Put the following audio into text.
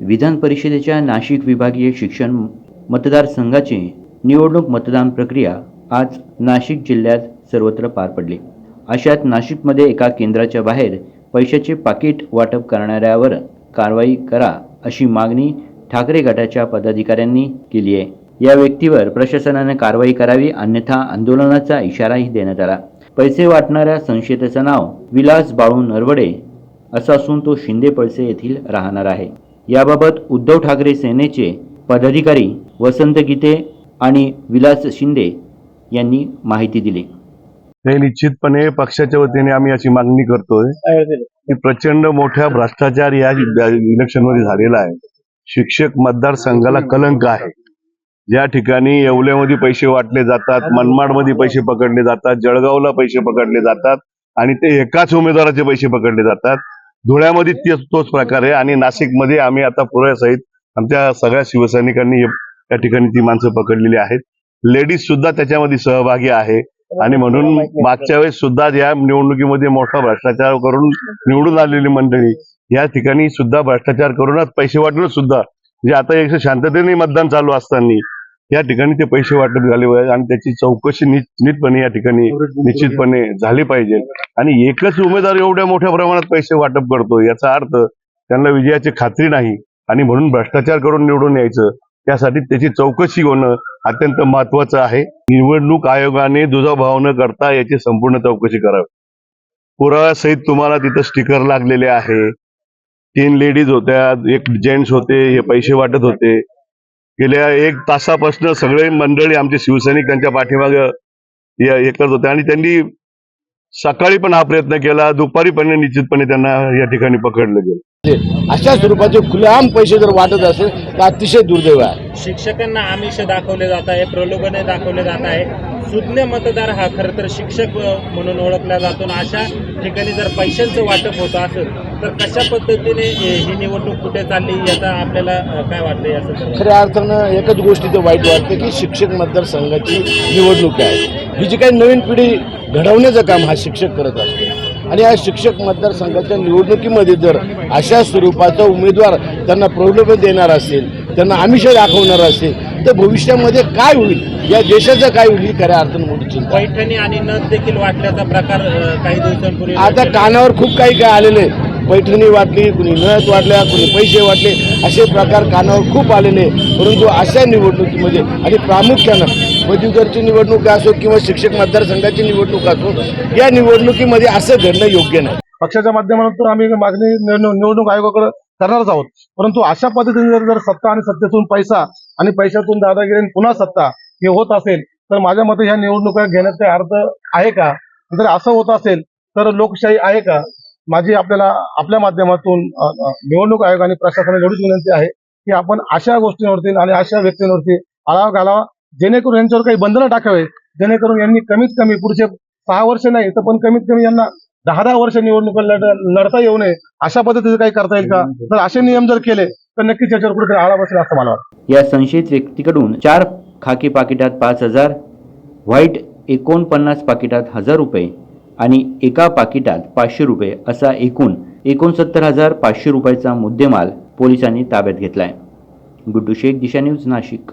विधान परिषदेच्या नाशिक विभागीय शिक्षण मतदारसंघाची निवडणूक मतदान प्रक्रिया आज नाशिक जिल्ह्यात सर्वत्र पार पडली. अशात नाशिकमध्ये एका केंद्राच्या बाहेर पैशाचे पाकिट वाटप करणाऱ्यावर कारवाई करा अशी मागणी ठाकरे गटाच्या पदाधिकाऱ्यांनी केली आहे. या व्यक्तीवर प्रशासनाने कारवाई करावी अन्यथा आंदोलनाचा इशाराही देण्यात आला. पैसे वाटणाऱ्या संशयिताचं नाव विलास बाळू नरवडे असा असून तो शिंदे पळसे येथील राहणार आहे. याबाबत उद्धव ठाकरे सेनेचे पदाधिकारी वसंत गीते आणि विलास शिंदे यांनी माहिती दिली. हे निश्चितपणे पक्षाच्या वतीने आम्ही अशी मागणी करतोय की प्रचंड मोठ्या भ्रष्टाचार या इलेक्शनमध्ये झालेला आहे. शिक्षक मतदारसंघाला कलंक आहे. ज्या ठिकाणी येवल्यामध्ये पैसे वाटले जातात मनमाडमध्ये पैसे पकडले जातात जळगावला पैसे पकडले जातात आणि ते एकाच उमेदवाराचे पैसे पकडले जातात धुळ्यामध्ये तेच तोच प्रकार आहे आणि नाशिकमध्ये आम्ही आता पुण्यासहित आमच्या सगळ्या शिवसैनिकांनी त्या ठिकाणी ती माणसं पकडलेली आहेत. लेडीज सुद्धा त्याच्यामध्ये सहभागी आहे. आणि म्हणून मागच्या वेळेस सुद्धा या निवडणुकीमध्ये मोठा भ्रष्टाचार करून निवडून आलेली मंडळी या ठिकाणी सुद्धा भ्रष्टाचार करूनच पैसे वाटून सुद्धा म्हणजे आता एक शांततेने मतदान चालू असताना या ठिकाणी ते पैसे वाटप झाले पाहिजे आणि त्याची चौकशी नीटपणे या ठिकाणी निश्चितपणे झाली पाहिजे. आणि एकच उमेदवार एवढ्या मोठ्या प्रमाणात पैसे वाटप करतो याचा अर्थ त्यांना विजयाची खात्री नाही आणि म्हणून भ्रष्टाचार करून निवडून यायचं त्यासाठी त्याची चौकशी होणं अत्यंत महत्वाचं आहे. निवडणूक आयोगाने दुजाभाव न करता याची संपूर्ण चौकशी करावी. पुराव्यासहित तुम्हाला तिथं स्टिकर लागलेले आहे. तीन लेडीज होत्या एक जेंट्स होते हे पैसे वाटत होते. गेल्या एक तासापासून सगळे मंडळी आमचे शिवसैनिक त्यांच्या पाठीमागे हे करत होते. आणि त्यांनी सकाळी पण हा प्रयत्न केला दुपारी पण निश्चितपणे त्यांना या ठिकाणी पकडलं गेलं. अशा स्वरूपाचे खुलेआम पैसे जर वाटत असेल तर अतिशय दुर्दैव आहे. शिक्षकांना आमिष दाखवले जात आहे प्रलोभने दाखवले जात आहे. सुज्ञ मतदार हा खरं तर शिक्षक म्हणून ओळखला जातो आणि अशा ठिकाणी जर पैशांचं वाटप होतं असेल तर कशा पद्धतीने ही निवडणूक कुठे चालली याचा आपल्याला काय वाटतं या संदर्भात खऱ्या अर्थानं एकच गोष्टीचं वाईट वाटतं की शिक्षक मतदारसंघाची निवडणूक आहे ही जी काही नवीन पिढी घडवण्याचं काम हा शिक्षक करत असतो आणि या शिक्षक मतदारसंघाच्या निवडणुकीमध्ये जर अशा स्वरूपाचा उमेदवार त्यांना प्रलोभन देणार असेल त्यांना आमिष दाखवणार असेल तर भविष्यामध्ये काय होईल या देशाचं काय होईल ही खऱ्या अर्थानं मोठी चिंता. पैठणी आणि नथ देखील वाटल्याचा प्रकार काही दिवसांपूर्वी आता कानावर खूप काही काय आलेले आहे. पैठणी वाटली कुणी नळत वाटल्या कुणी पैसे वाटले असे प्रकार कानावर खूप आलेले परंतु अशा निवडणुकीमध्ये म्हणजे, आणि प्रामुख्यानं पदवीधरची निवडणूक असो किंवा शिक्षक मतदारसंघाची निवडणूक असो या निवडणुकीमध्ये असं घडणं योग्य नाही. पक्षाच्या माध्यमातून आम्ही मागणी निवडणूक आयोगाकडे करणारच आहोत. परंतु अशा पद्धतीने जर जर सत्ता आणि सत्तेतून पैसा आणि पैशातून दादागिरी पुन्हा सत्ता हे होत असेल तर माझ्या मते ह्या निवडणुका घेण्याचा अर्थ आहे का? जर असं होत असेल तर लोकशाही आहे का? माझी आपल्याला आपल्या माध्यमातून निवडणूक आयोग आणि प्रशासनाला एवढीच विनंती आहे की आपण अशा गोष्टींवरती आणि अशा व्यक्तींवरती आळा घालावा जेणेकरून यांच्यावर काही बंधनं टाकावे जेणेकरून यांनी कमीत कमी पुढचे सहा वर्ष नाही तर पण कमीत कमी यांना दहा दहा वर्ष निवडणुका लढ लढता येऊ नये अशा पद्धतीचं काही करता येईल का? जर असे नियम जर केले तर नक्कीच याच्यावर कुठेतरी आळा बसेल असं मला वाटतं. या संशयित व्यक्तीकडून चार खाकी पाकिटात पाच हजार व्हाईट एकोणपन्नास पाकिटात हजार रुपये आणि एका पाकिटात पाचशे रुपये असा एकूण एकोणसत्तर हजार पाचशे रुपयाचा मुद्देमाल पोलिसांनी ताब्यात घेतलाय. गुड्डू शेख दिशा न्यूज नाशिक.